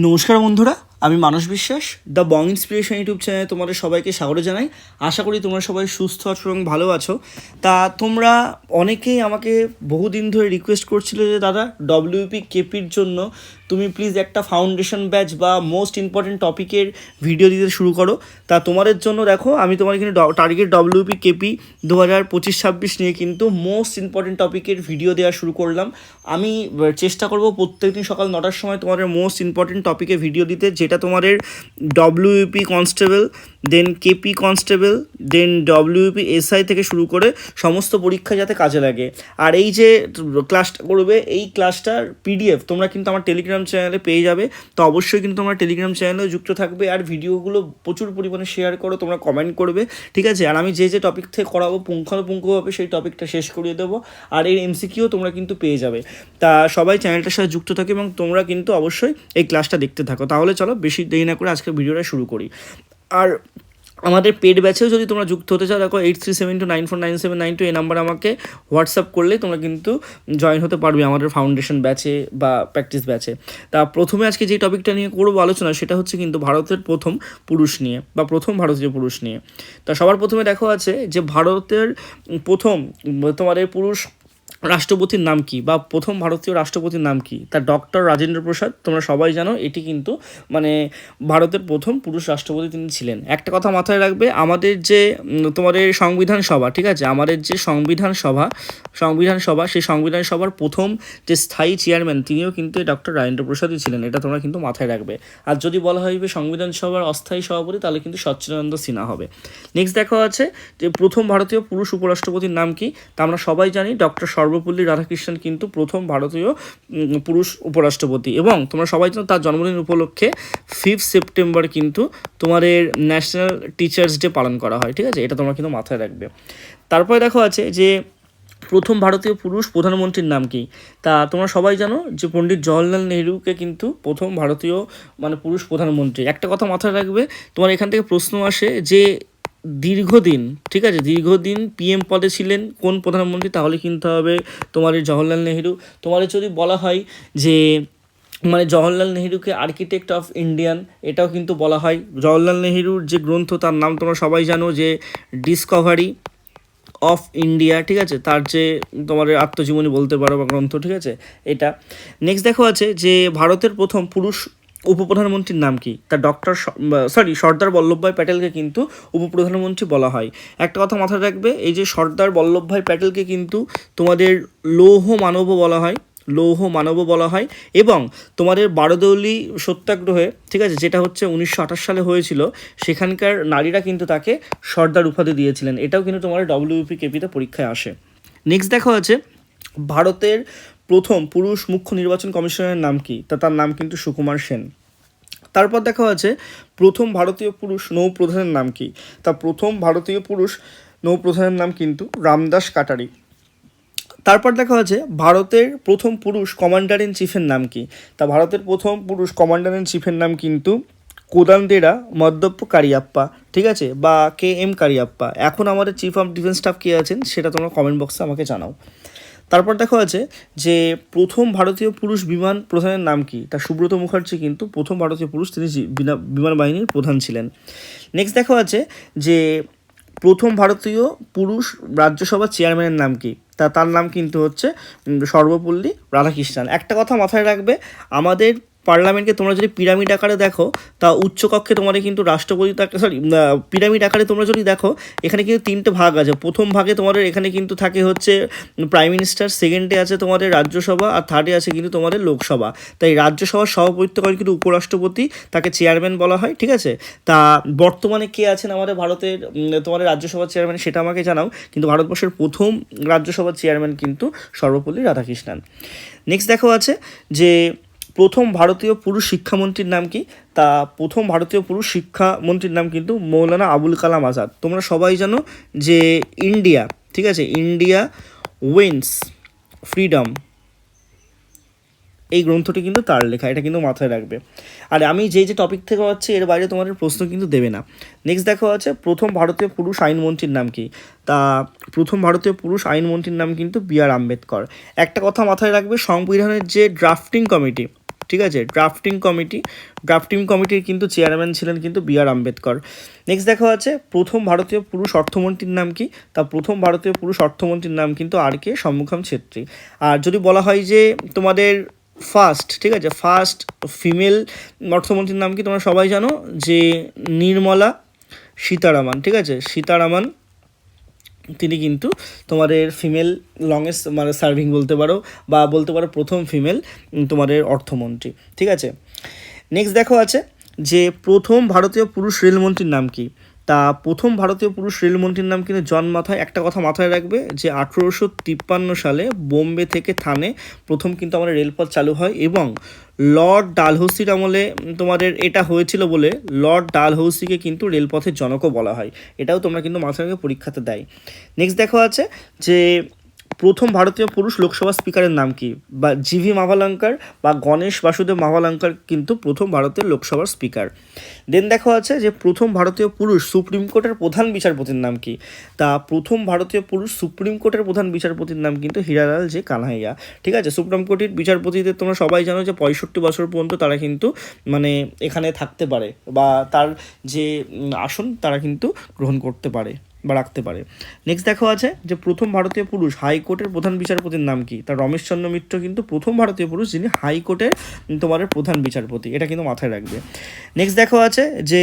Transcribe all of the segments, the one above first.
নমস্কার বন্ধুরা আমি মানস বিশ্বাস দ্য বং ইন্সপিরেশন ইউটিউব চ্যানেলে তোমাদের সবাইকে স্বাগত জানাই। আশা করি তোমরা সবাই সুস্থ আছো এবং ভালো আছো। তা তোমরা অনেকেই আমাকে বহুদিন ধরে রিকোয়েস্ট করছিলে যে, দাদা ডব্লিউপি কেপির জন্য তুমি প্লিজ একটা ফাউন্ডেশন ব্যাচ বা মোস্ট ইম্পর্টেন্ট টপিকের ভিডিও দিতে শুরু করো। তা তোমাদের জন্য দেখো, আমি তোমার এখানে টার্গেট ডব্লিউপি কেপি দু হাজার পঁচিশ ছাব্বিশ নিয়ে কিন্তু মোস্ট ইম্পর্টেন্ট টপিকের ভিডিও দেওয়া শুরু করলাম। আমি চেষ্টা করব প্রত্যেকদিন সকাল নটার সময় তোমাদের মোস্ট ইম্পর্টেন্ট টপিকে ভিডিও দিতে যেটা তোমাদের WP constable then KP constable then WP SI থেকে শুরু করে সমস্ত পরীক্ষা যাতে কাজে লাগে। আর এই যে ক্লাসটা করবে, এই ক্লাসটার পিডিএফ তোমরা কিন্তু আমার টেলিগ্রাম চ্যানেলে পেয়ে যাবে। তো অবশ্যই কিন্তু তোমরা টেলিগ্রাম চ্যানেলেও যুক্ত থাকবে আর ভিডিওগুলো প্রচুর পরিমাণে শেয়ার করো, তোমরা কমেন্ট করবে, ঠিক আছে? আর আমি যে যে টপিক থেকে করাবো, পুঙ্খানুপুঙ্খভাবে সেই টপিকটা শেষ করিয়ে দেবো, আর এর এমসিকিউ তোমরা কিন্তু পেয়ে যাবে। তা সবাই চ্যানেলটার সাথে যুক্ত থাকে এবং তোমরা কিন্তু অবশ্যই এই ক্লাসটা দেখতে থাকো। তাহলে চলো বেশি দেরি না করে আজকে ভিডিওটা শুরু করি। আর আমাদের পেড ব্যাচেও যদি তোমরা যুক্ত হতে চাও, দেখো eight three seven two nine four nine seven nine two এই নাম্বার আমাকে হোয়াটসঅ্যাপ করলে তোমরা কিন্তু জয়েন হতে পারবে আমাদের ফাউন্ডেশন ব্যাচে বা প্র্যাকটিস ব্যাচে তা প্রথমে আজকে যে টপিকটা নিয়ে করব আলোচনা, সেটা হচ্ছে কিন্তু ভারতের প্রথম পুরুষ নিয়ে বা প্রথম ভারতীয় পুরুষ নিয়ে। তা সবার প্রথমে দেখো আছে যে ভারতের প্রথম, তোমাদের পুরুষ রাষ্ট্রপতির নাম কি বা প্রথম ভারতীয় রাষ্ট্রপতির নাম কি? তা ডক্টর রাজেন্দ্র প্রসাদ, তোমরা সবাই জানো, এটি কিন্তু মানে ভারতের প্রথম পুরুষ রাষ্ট্রপতি তিনি ছিলেন। একটা কথা মাথায় রাখবে, আমাদের যে তোমাদের সংবিধান সভা, ঠিক আছে? আমাদের যে সংবিধান সভা সংবিধান সভা, সেই সংবিধান সভার প্রথম যে স্থায়ী চেয়ারম্যান তিনিও কিন্তু ডক্টর রাজেন্দ্র প্রসাদই ছিলেন, এটা তোমরা কিন্তু মাথায় রাখবে। আর যদি বলা হয় সংবিধান সভার অস্থায়ী সভাপতি, তাহলে কিন্তু সচ্চিদানন্দ সিনহা হবে। নেক্সট দেখা আছে যে প্রথম ভারতীয় পুরুষ উপরাষ্ট্রপতির নাম কি? তা আমরা সবাই জানি ডক্টর সর্বপল্লী রাধাকৃষ্ণন কিন্তু প্রথম ভারতীয় পুরুষ উপরাষ্ট্রপতি এবং তোমরা সবাই জানো তার জন্মদিন উপলক্ষে ফিফথ সেপ্টেম্বর কিন্তু তোমাদের ন্যাশনাল টিচার্স ডে পালন করা হয়, ঠিক আছে? এটা তোমরা কিন্তু মাথায় রাখবে। তারপরে দেখো আছে যে প্রথম ভারতীয় পুরুষ প্রধানমন্ত্রীর নাম কি? তা তোমরা সবাই জানো যে পণ্ডিত জওয়াহরলাল নেহরুকে কিন্তু প্রথম ভারতীয় মানে পুরুষ প্রধানমন্ত্রী। একটা কথা মাথায় রাখবে, তোমার এখান থেকে প্রশ্ন আসে যে দীর্ঘদিন, ঠিক আছে? দীর্ঘদিন পিএম পদে ছিলেন কোন প্রধানমন্ত্রী, তাহলে কিনতে হবে তোমার এই জওয়াহরলাল নেহরু। তোমাদের যদি বলা হয় যে মানে জওয়াহরলাল নেহরুকে আর্কিটেক্ট অফ ইন্ডিয়ান এটাও কিন্তু বলা হয়। জওয়াহরলাল নেহরুর যে গ্রন্থ, তার নাম তোমরা সবাই জানো যে ডিসকভারি অফ ইন্ডিয়া ঠিক আছে? তার যে তোমার আত্মজীবনী বলতে পারো বা গ্রন্থ, ঠিক আছে? এটা। নেক্সট দেখো আছে যে, ভারতের প্রথম পুরুষ উপপ্রধানমন্ত্রীর নাম কি? তা ডক্টর সরি সর্দার বল্লভভাই প্যাটেলকে কিন্তু উপপ্রধানমন্ত্রী বলা হয়। একটা কথা মাথায় রাখবে, এই যে সর্দার বল্লভভাই প্যাটেলকে কিন্তু তোমাদের লৌহ মানব বলা হয়, লৌহ মানব বলা হয় এবং তোমাদের বারদৌলি সত্যাগ্রহে, ঠিক আছে, যেটা হচ্ছে উনিশশো আঠাশ সালে হয়েছিল, সেখানকার নারীরা কিন্তু তাকে সর্দার উপাধি দিয়েছিলেন। এটাও কিন্তু তোমার ডব্লিউপি কেপিতে পরীক্ষায় আসে। নেক্সট দেখা আছে ভারতের প্রথম পুরুষ মুখ্য নির্বাচন কমিশনের নাম কি? তা তার নাম কিন্তু সুকুমার সেন। তারপর দেখা আছে প্রথম ভারতীয় পুরুষ নৌপ্রধানের নাম কি? তা প্রথম ভারতীয় পুরুষ নৌপ্রধানের নাম কিন্তু রামদাস কাটারি। তারপর দেখা হচ্ছে ভারতের প্রথম পুরুষ কমান্ডার ইন চিফের নাম কি? তা ভারতের প্রথম পুরুষ কমান্ডার ইন চিফের নাম কিন্তু কোদান্দেরা মদ্যপ্প কারিয়াপ্পা, ঠিক আছে? বা কে এম কারিয়াপ্পা। এখন আমাদের চিফ অফ ডিফেন্স স্টাফ কে আছেন, সেটা তোমরা কমেন্ট বক্সে আমাকে জানাও। তারপর দেখা আছে যে প্রথম ভারতীয় পুরুষ বিমান প্রধানের নাম কি? তা সুব্রত মুখার্জি কিন্তু প্রথম ভারতীয় পুরুষ তিনি বিমান বাহিনীর প্রধান ছিলেন। নেক্সট দেখা আছে যে প্রথম ভারতীয় পুরুষ রাজ্যসভার চেয়ারম্যানের নাম কি? তা তার নাম কিন্তু হচ্ছে সর্বপল্লী রাধাকৃষ্ণান। একটা কথা মাথায় রাখবে, আমাদের পার্লামেন্টকে তোমরা যদি পিরামিড আকারে দেখো, তা উচ্চকক্ষে তোমাদের কিন্তু রাষ্ট্রপতি সরি পিরামিড আকারে তোমরা যদি দেখো, এখানে কিন্তু তিনটে ভাগ আছে। প্রথম ভাগে তোমাদের এখানে কিন্তু থাকে হচ্ছে প্রাইম মিনিস্টার সেকেন্ডে আছে তোমাদের রাজ্যসভা, আর থার্ডে আছে কিন্তু তোমাদের লোকসভা। তাই রাজ্যসভার সভাপতিত্ব করেন কিন্তু উপরাষ্ট্রপতি, তাকে চেয়ারম্যান বলা হয়, ঠিক আছে? তা বর্তমানে কে আছেন আমাদের ভারতের তোমাদের রাজ্যসভার চেয়ারম্যান সেটা আমাকে জানাও। কিন্তু ভারতবর্ষের প্রথম রাজ্যসভার চেয়ারম্যান কিন্তু সর্বপল্লী রাধাকৃষ্ণন। নেক্সট দেখো আছে যে প্রথম ভারতীয় পুরুষ শিক্ষামন্ত্রীর নাম কি? তা প্রথম ভারতীয় পুরুষ শিক্ষামন্ত্রীর নাম কিন্তু মৌলানা আবুল কালাম আজাদ। তোমরা সবাই জানো যে ইন্ডিয়া, ঠিক আছে? ইন্ডিয়া উইন্স ফ্রিডম, এই গ্রন্থটি কিন্তু তার লেখা, এটা কিন্তু মাথায় রাখবে। আর আমি যে যে টপিক থেকে হচ্ছে এর বাইরে তোমাদের প্রশ্ন কিন্তু দেবে না। নেক্সট দেখা আছে, প্রথম ভারতীয় পুরুষ আইনমন্ত্রীর নাম কি? তা প্রথম ভারতীয় পুরুষ আইনমন্ত্রীর নাম কিন্তু বি আর আম্বেদকর। একটা কথা মাথায় রাখবে, সংবিধানের যে ড্রাফটিং কমিটি ঠিক আছে? ড্রাফটিং কমিটি ড্রাফটিং কমিটির কিন্তু চেয়ারম্যান ছিলেন কিন্তু বি আর আম্বেদকর। নেক্সট দেখা আছে, প্রথম ভারতীয় পুরুষ অর্থমন্ত্রীর নাম কি? তা প্রথম ভারতীয় পুরুষ অর্থমন্ত্রীর নাম কিন্তু আর কে? সম্মুখম ছেত্রী। আর যদি বলা হয় যে তোমাদের ফার্স্ট ঠিক আছে? ফার্স্ট ফিমেল অর্থমন্ত্রীর নাম কি তোমরা সবাই জানো? যে নির্মলা সীতারামান, ঠিক আছে? সীতারামান তিনি কিন্তু তোমাদের ফিমেল লংয়েস্ট মানে সার্ভিং বলতে পারো বা বলতে পারো প্রথম ফিমেল তোমাদের অর্থমন্ত্রী। ঠিক আছে? নেক্সট দেখো আছে যে প্রথম ভারতীয় পুরুষ রেলমন্ত্রীর নাম কি? তা প্রথম ভারতীয় পুরুষ রেলমন্ত্রীর নাম কিন্তু জন মাথায়। একটা কথা মাথায় রাখবে যে, আঠেরোশো তিপ্পান্ন সালে বোম্বে থেকে থানে প্রথম কিন্তু আমাদের রেলপথ চালু হয় এবং লর্ড ডালহৌসির আমলে তোমাদের এটা হয়েছিল বলে লর্ড ডালহৌসিকে কিন্তু রেলপথের জনকও বলা হয়। এটাও তোমরা কিন্তু মাথায় রাখবে পরীক্ষাতে দেয়। নেক্সট দেখো আছে যে প্রথম ভারতীয় পুরুষ লোকসভা স্পিকারের নাম কি? বা জিভি মাভালাঙ্কার বা গণেশ বাসুদেব মাভালাঙ্কার কিন্তু প্রথম ভারতের লোকসভার স্পিকার। দেন দেখো আছে যে প্রথম ভারতীয় পুরুষ সুপ্রিম কোর্টের প্রধান বিচারপতির নাম কি? তা প্রথম ভারতীয় পুরুষ সুপ্রিম কোর্টের প্রধান বিচারপতির নাম কিন্তু হীরালাল যে কানহাইয়া। ঠিক আছে? সুপ্রিম কোর্টের বিচারপতিদের তোমরা সবাই জানো যে পঁয়ষট্টি বছর পর্যন্ত তারা কিন্তু মানে এখানে থাকতে পারে বা তার যে আসন তারা কিন্তু গ্রহণ করতে পারে। বা রাখতে পারে। নেক্সট দেখো আছে যে প্রথম ভারতীয় পুরুষ হাইকোর্টের প্রধান বিচারপতির নাম কি? তার রমেশচন্দ্র মিত্র কিন্তু প্রথম ভারতীয় পুরুষ যিনি হাইকোর্টের তোমাদের প্রধান বিচারপতি। এটা কিন্তু মাথায় রাখবে। নেক্সট দেখো আছে যে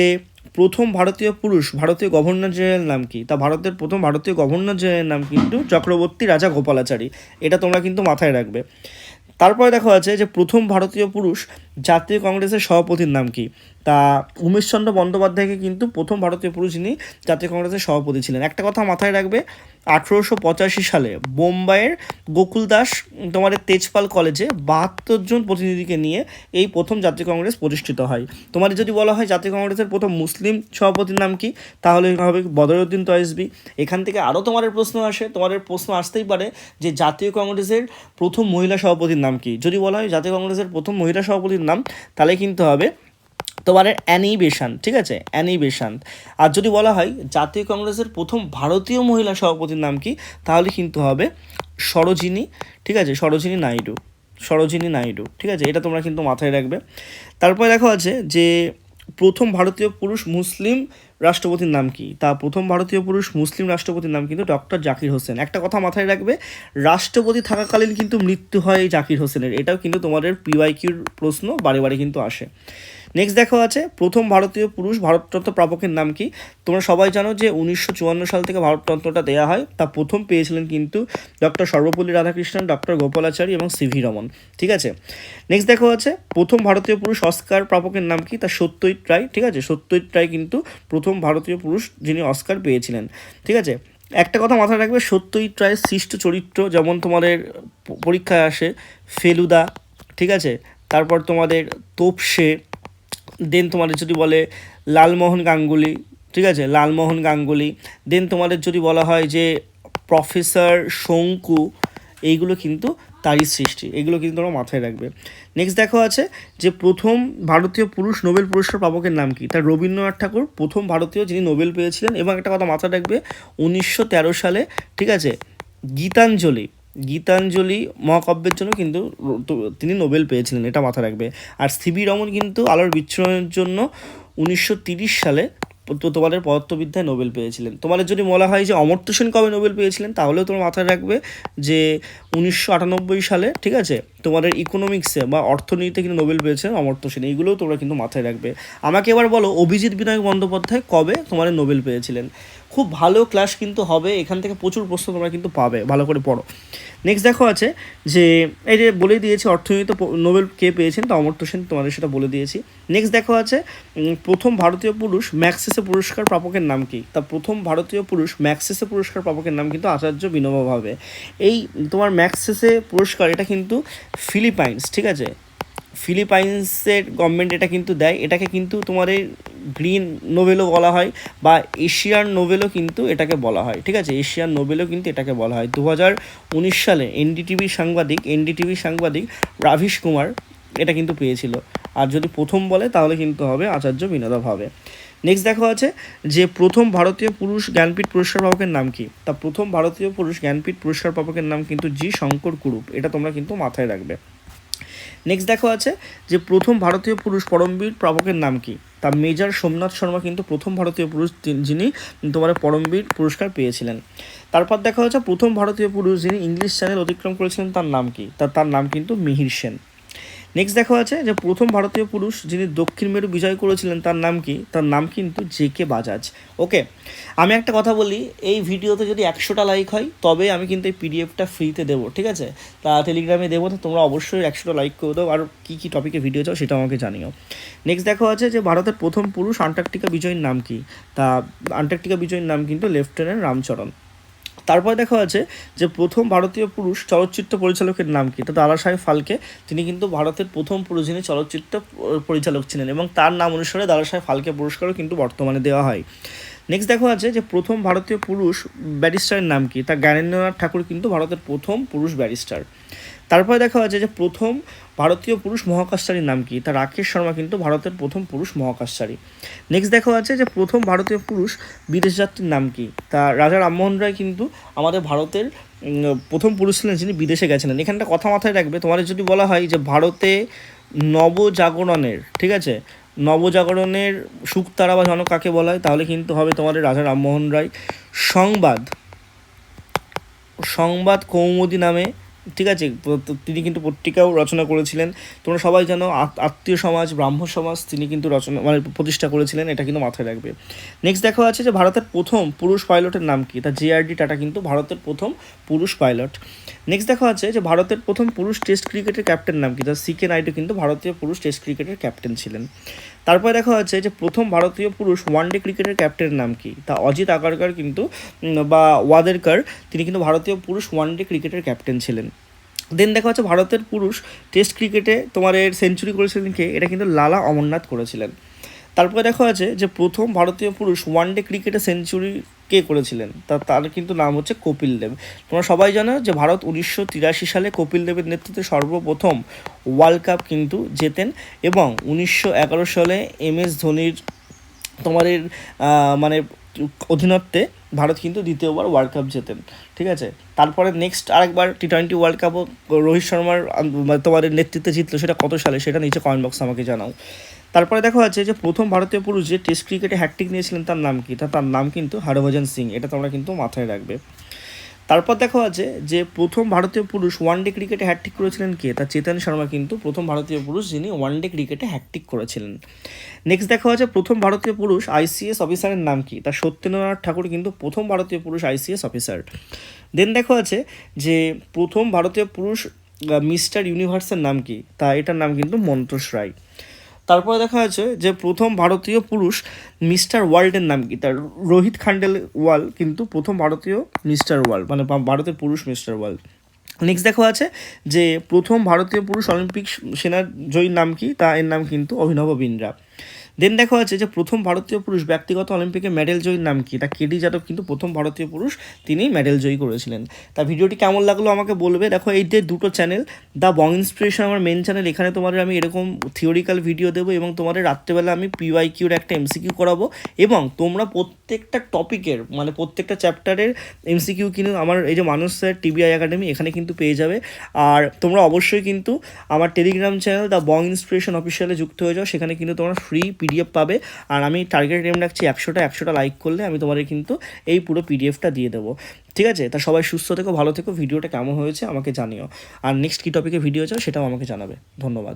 প্রথম ভারতীয় পুরুষ ভারতীয় গভর্নর জেনারেল নাম কি? তা ভারতের প্রথম ভারতীয় গভর্নর জেনারেল নাম কিন্তু চক্রবর্তী রাজা গোপালাচারী। এটা তোমরা কিন্তু মাথায় রাখবে। তারপরে দেখো আছে যে প্রথম ভারতীয় পুরুষ জাতীয় কংগ্রেসের সভাপতির নাম কি? তা উমেশচন্দ্র বন্দ্যোপাধ্যায়কে কিন্তু প্রথম ভারতীয় পুরুষ যিনি জাতীয় কংগ্রেসের সভাপতি ছিলেন। একটা কথা মাথায় রাখবে আঠেরোশো পঁচাশি সালে বোম্বাইয়ের গোকুল দাস উম, তোমাদের তেজপাল কলেজে বাহাত্তর জন প্রতিনিধিকে নিয়ে এই প্রথম জাতীয় কংগ্রেস প্রতিষ্ঠিত হয়। তোমাদের যদি বলা হয় জাতীয় কংগ্রেসের প্রথম মুসলিম সভাপতির নাম কি তাহলে হবে বদরউদ্দিন তয়েসবি এখান থেকে আরও তোমাদের প্রশ্ন আসে তোমাদের প্রশ্ন আসতেই পারে যে জাতীয় কংগ্রেসের প্রথম মহিলা সভাপতির নাম কি? যদি বলা হয় জাতীয় কংগ্রেসের প্রথম মহিলা সভাপতির নাম, তাহলে কিন্তু হবে তোমার অ্যানি বেসান্ত ঠিক আছে? অ্যানি বেসান্ত আর যদি বলা হয় জাতীয় কংগ্রেসের প্রথম ভারতীয় মহিলা সভাপতির নাম কি, তাহলে কিন্তু হবে সরোজিনী, ঠিক আছে? সরোজিনী নাইডু সরোজিনী নাইডু, ঠিক আছে? এটা তোমরা কিন্তু মাথায় রাখবে। তারপরে দেখো আছে যে প্রথম ভারতীয় পুরুষ মুসলিম রাষ্ট্রপতির নাম কি? তা প্রথম ভারতীয় পুরুষ মুসলিম রাষ্ট্রপতির নাম কিন্তু ডক্টর জাকির হোসেন। একটা কথা মাথায় রাখবে, রাষ্ট্রপতি থাকাকালীন কিন্তু মৃত্যু হয় জাকির হোসেনের। এটাও কিন্তু তোমাদের পিওয়াইকিউর প্রশ্ন, বারে বারে কিন্তু আসে। নেক্সট দেখো আছে, প্রথম ভারতীয় পুরুষ ভারতরত্ন প্রাপকের নাম কি? তোমরা সবাই জানো যে উনিশশো চুয়ান্ন সাল থেকে ভারতরত্নটা দেওয়া হয়। তা প্রথম পেয়েছিলেন কিন্তু ডক্টর সর্বপল্লী রাধাকৃষ্ণন, ডক্টর গোপালাচারী এবং সিভি রমন। ঠিক আছে? নেক্সট দেখো আছে, প্রথম ভারতীয় পুরুষ অস্কার প্রাপকের নাম কি? তা সত্যজিৎ রায়, ঠিক আছে? সত্যজিৎ রায় কিন্তু প্রথম ভারতীয় পুরুষ যিনি অস্কার পেয়েছিলেন। ঠিক আছে? একটা কথা মাথায় রাখবে, সত্যজিৎ রায়ের সৃষ্ট চরিত্র, যেমন তোমাদের পরীক্ষায় আসে ফেলুদা, ঠিক আছে? তারপর তোমাদের তোপসে দেন তোমাদের যদি বলে লালমোহন গাঙ্গুলি, ঠিক আছে? লালমোহন গাঙ্গুলি, দেন তোমাদের যদি বলা হয় যে প্রফেসর শঙ্কু, এইগুলো কিন্তু তারই সৃষ্টি, এগুলো কিন্তু তোমরা মাথায় রাখবে। নেক্সট দেখো আছে যে প্রথম ভারতীয় পুরুষ নোবেল পুরস্কার প্রাপকের নাম কি? তার রবীন্দ্রনাথ ঠাকুর, প্রথম ভারতীয় যিনি নোবেল পেয়েছিলেন এবং একটা কথা মাথায় রাখবে, উনিশশো তেরো সালে, ঠিক আছে? গীতাঞ্জলি। গীতাঞ্জলি মহাকাব্যের জন্য কিন্তু তিনি নোবেল পেয়েছিলেন, এটা মাথায় রাখবে। আর সিবি রমন কিন্তু আলোর বিচ্ছুরণের জন্য উনিশশো সালে তোমাদের পদার্থবিদ্যায় নোবেল পেয়েছিলেন। তোমাদের যদি বলা হয় যে অমর্ত্য সেন কবে নোবেল পেয়েছিলেন, তাহলেও তোমার মাথায় রাখবে যে উনিশশো আটানব্বই সালে, ঠিক আছে? তোমাদের ইকোনমিক্সে বা অর্থনীতিতে কিন্তু নোবেল পেয়েছিলেন অমর্ত্য সেন এইগুলোও তোমরা কিন্তু মাথায় রাখবে। আমাকে এবার বলো, অভিজিৎ বিনায়ক বন্দ্যোপাধ্যায় কবে তোমাদের নোবেল পেয়েছিলেন? খুব ভালো ক্লাস কিন্তু হবে, এখান থেকে প্রচুর প্রশ্ন তোমরা কিন্তু পাবে, ভালো করে পড়ো। নেক্সট দেখো আছে যে, এই যে বলে দিয়েছি, অর্থনীতিতে প- নোবেল কে পেয়েছেন? তা অমর্ত্য সেন, তোমাদের সেটা বলে দিয়েছি। নেক্সট দেখো আছে প্রথম ভারতীয় পুরুষ ম্যাক্সেসে পুরস্কার প্রাপকের নাম কি? তা প্রথম ভারতীয় পুরুষ ম্যাক্সেসে পুরস্কার প্রাপকের নাম কিন্তু আচার্য বিনোবা ভাবে। এই, তোমার ম্যাক্সেসে পুরস্কার, এটা কিন্তু ফিলিপাইন্স, ঠিক আছে? ফিলিপাইন্সের গভর্নমেন্ট এটা কিন্তু দেয়। এটাকে কিন্তু এই গ্রিন নোবেলও বলা হয় বা এশিয়ান নোবেলও কিন্তু এটাকে বলা হয়, ঠিক আছে? এশিয়ান নোবেলও কিন্তু এটাকে বলা হয়। দু হাজার উনিশ সালে এনডিটিভি সাংবাদিক এনডিটিভি সাংবাদিক রাভিশ কুমার এটা কিন্তু পেয়েছিল। আর যদি প্রথম বলে, তাহলে কিন্তু হবে আচার্য বিনোদা ভাবে। নেক্সট দেখো আছে যে প্রথম ভারতীয় পুরুষ জ্ঞানপীঠ পুরস্কার পাবকের নাম কি? তা প্রথম ভারতীয় পুরুষ জ্ঞানপীঠ পুরস্কার পাবকের নাম কিন্তু জি শঙ্কর কুরুপ। এটা তোমরা কিন্তু মাথায় রাখবে। নেক্সট দেখো আছে যে প্রথম ভারতীয় পুরুষ পরমবীর প্রাপকের নাম কি? তা মেজর সোমনাথ শর্মা কিন্তু প্রথম ভারতীয় পুরুষ যিনি তোমার পরমবীর পুরস্কার পেয়েছিলেন। তারপর দেখা হচ্ছে প্রথম ভারতীয় পুরুষ যিনি ইংলিশ চ্যানেল অতিক্রম করেছিলেন তার নাম কি? তার নাম কিন্তু মিহির সেন। নেক্সট দেখা আছে যে প্রথম ভারতীয় পুরুষ যিনি দক্ষিণ মেরু বিজয় করেছিলেন, তার নাম কি? তার নাম কিন্তু জে কে বাজাজ। ওকে আমি একটা কথা বলি, এই ভিডিওতে যদি একশোটা লাইক হয়, তবে আমি কিন্তু এই পিডিএফটা ফ্রিতে দেবো, ঠিক আছে? তা টেলিগ্রামে দেবো, তো তোমরা অবশ্যই একশোটা লাইক করে দাও, আর কী কী টপিকে ভিডিও চাও সেটা আমাকে জানিও। নেক্সট দেখা আছে যে ভারতের প্রথম পুরুষ আন্টার্কটিকা বিজয়ীর নাম কি? তা আন্টার্কটিকা বিজয়ীর নাম কিন্তু লেফটেন্যান্ট রামচরণ তারপর দেখা আছে যে প্রথম ভারতীয় পুরুষ চলচ্চিত্র পরিচালকের নাম কি? এটা দাদা সাহেব ফালকে। তিনি কিন্তু ভারতের প্রথম পুরুষ যিনি চলচ্চিত্র পরিচালক ছিলেন এবং তার নাম অনুসারে দাদা সাহেব ফালকে পুরস্কারও কিন্তু বর্তমানে দেওয়া হয়। নেক্সট দেখা আছে যে প্রথম ভারতীয় পুরুষ ব্যারিস্টারের নাম কি? তা জ্ঞানেন্দ্রনাথ ঠাকুর কিন্তু ভারতের প্রথম পুরুষ ব্যারিস্টার। তারপরে দেখা যাচ্ছে যে প্রথম ভারতীয় পুরুষ মহাকাশচারীর নাম কি? তা রাকেশ শর্মা কিন্তু ভারতের প্রথম পুরুষ মহাকাশচারী। নেক্সট দেখা যাচ্ছে যে প্রথম ভারতীয় পুরুষ বিদেশ যাত্রীর নাম কি? তা রাজা রামমোহন রায় কিন্তু আমাদের ভারতের প্রথম পুরুষ ছিলেন যিনি বিদেশে গেছিলেন। এখানটা কথা মাথায় রাখবে। তোমাদের যদি বলা হয় যে ভারতে নবজাগরণের, ঠিক আছে? নবজাগরণের শুকতারা বা জনক কাকে বলা হয় তাহলে কিন্তু হবে তোমাদের রাজা রামমোহন রায়। সংবাদ সংবাদ কৌমুদী নামে ঠিক আছে তিনি কিন্তু পত্রিকাও রচনা করেছিলেন। তোমরা সবাই জানো, আত- আত্মীয় সমাজ, ব্রাহ্ম সমাজ, তিনি কিন্তু রচনা মানে প্রতিষ্ঠা করেছিলেন, এটা কিন্তু মাথায় রাখবে। নেক্সট দেখা আছে যে ভারতের প্রথম পুরুষ পাইলটের নাম কি? তা জেআরডি টাটা কিন্তু ভারতের প্রথম পুরুষ পাইলট। নেক্সট দেখা আছে যে ভারতের প্রথম পুরুষ টেস্ট ক্রিকেটের ক্যাপ্টেন নাম কি? তা সি কে নাইডু কিন্তু ভারতীয় পুরুষ টেস্ট ক্রিকেটের ক্যাপ্টেন ছিলেন। তারপরে দেখা যাচ্ছে যে প্রথম ভারতীয় পুরুষ ওয়ান ডে ক্রিকেটের ক্যাপ্টেনের নাম কি? তা অজিত আগারকার কিন্তু বা ওয়াদেরকার, তিনি কিন্তু ভারতীয় পুরুষ ওয়ান ডে ক্রিকেটের ক্যাপ্টেন ছিলেন। দেন দেখা যাচ্ছে ভারতের পুরুষ টেস্ট ক্রিকেটে তোমার এর সেঞ্চুরি করেছিলেন কে? এটা কিন্তু লালা অমরনাথ করেছিলেন। তারপরে দেখা যাচ্ছে যে প্রথম ভারতীয় পুরুষ ওয়ান ডে ক্রিকেটে সেঞ্চুরি কে করেছিলেন? তা তার কিন্তু নাম হচ্ছে কপিল দেব। তোমরা সবাই জানো যে ভারত উনিশশো তিরাশি সালে কপিল দেবের নেতৃত্বে সর্বপ্রথম ওয়ার্ল্ড কাপ কিন্তু জেতেন এবং উনিশশো এগারো সালে এম এস ধোনির আহ, মানে অধীনত্বে ভারত কিন্তু দ্বিতীয়বার ওয়ার্ল্ড কাপ জেতেন। ঠিক আছে? তারপরে নেক্সট আরেকবার টি টোয়েন্টি ওয়ার্ল্ড কাপও রোহিত শর্মার তোমার নেতৃত্বে জিতলো সেটা কত সালে? সেটা নিচে কমেন্ট বক্সে আমাকে জানাও। তারপরে দেখা যাচ্ছে যে প্রথম ভারতীয় পুরুষ যে টেস্ট ক্রিকেটে হ্যাট্রিক নিয়েছিলেন, তার নাম কি? তার নাম কিন্তু হরভজন সিং, এটা তোমরা কিন্তু মাথায় রাখবে। তারপর দেখা আছে যে প্রথম ভারতীয় পুরুষ ওয়ানডে ক্রিকেটে হ্যাট্রিক করেছিলেন কে? তা চেতন শর্মা কিন্তু প্রথম ভারতীয় পুরুষ যিনি ওয়ানডে ক্রিকেটে হ্যাট্রিক করেছিলেন। নেক্সট দেখা যাচ্ছে প্রথম ভারতীয় পুরুষ আইসিএস অফিসারের নাম কি? তা সত্যেন্দ্রনাথ ঠাকুর কিন্তু প্রথম ভারতীয় পুরুষ আইসিএস অফিসার দেন দেখা আছে যে প্রথম ভারতীয় পুরুষ মিস্টার ইউনিভার্সের নাম কি? তা এটার নাম কিন্তু মন্ত্রস রায়। তারপরে দেখা যাচ্ছে যে প্রথম ভারতীয় পুরুষ মিস্টার ওয়ার্ল্ডের নাম কি? তার রোহিত খান্ডেল ওয়াল কিন্তু প্রথম ভারতীয় মিস্টার ওয়ার্ল্ড মানে ভারতের পুরুষ মিস্টার ওয়ার্ল্ড। নেক্সট দেখা আছে যে প্রথম ভারতীয় পুরুষ অলিম্পিক সেনার জয়ীর নাম কি? তা এর নাম কিন্তু অভিনব বিন্দ্রা। দেন দেখা যাচ্ছে যে প্রথম ভারতীয় পুরুষ ব্যক্তিগত অলিম্পিকে মেডেল জয়ীর নাম কি? তা কেডি যাদব কিন্তু প্রথম ভারতীয় পুরুষ তিনি মেডেল জয়ী করেছিলেন। তা ভিডিওটি কেমন লাগল আমাকে বলবে। দেখো এই যে দুটো চ্যানেল দ্য বং ইন্সপিরেশন আমার মেন চ্যানেল এখানে তোমাদের আমি এরকম থিওরিক্যাল ভিডিও দেবো এবং তোমাদের রাত্রেবেলা আমি পিওয়াই কিউর একটা এমসিকিউ করাবো এবং তোমরা প্রত্যেকটা টপিকের মানে প্রত্যেকটা চ্যাপ্টারের এমসিকিউ কিন্তু আমার এই যে মানুষ স্যার টিবিআই একাডেমি এখানে কিন্তু পেয়ে যাবে। আর তোমরা অবশ্যই কিন্তু আমার Telegram channel the Bong inspiration অফিসিয়ালে যুক্ত হয়ে যাও। সেখানে কিন্তু তোমরা ফ্রি পিডিএফ পাবে। আর আমি টার্গেট রেম রাখছি একশোটা একশোটা লাইক করলে আমি তোমাদের কিন্তু এই পুরো পিডিএফটা দিয়ে দেবো। ঠিক আছে? তা সবাই সুস্থ থেকো, ভালো থেকো, ভিডিওটা কেমন হয়েছে আমাকে জানিও। আর নেক্সট কী টপিকে ভিডিও চাও সেটাও আমাকে জানাবে। ধন্যবাদ।